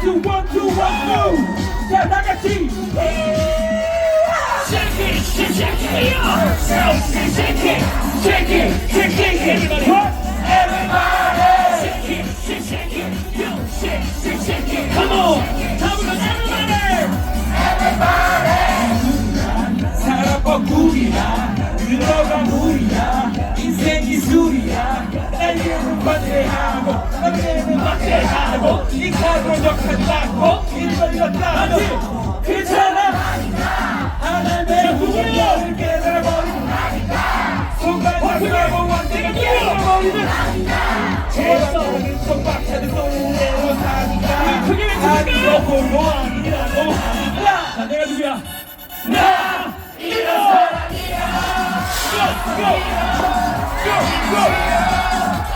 투, 원, 투. 자, 다 같이. Shake it, shake it. Come on, 날개는 반대하고 날개는 반대하고 이 카드로 역할이 낳고 일벌이가 따고 괜찮아 하나님의 후원을 깨달아버리는 손가락으로 왕대가 깨달아버리는 제발은 손박차는 손으로 사니까 크게? 아니고 홀로 아니라고. 자, 내가 누구야? 나! 이런 사람이야. Go, go, go,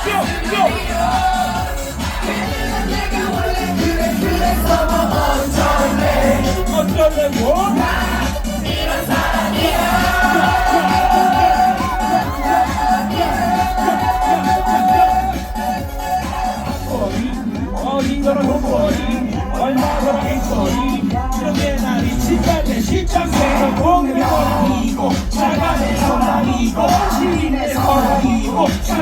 go, go, go.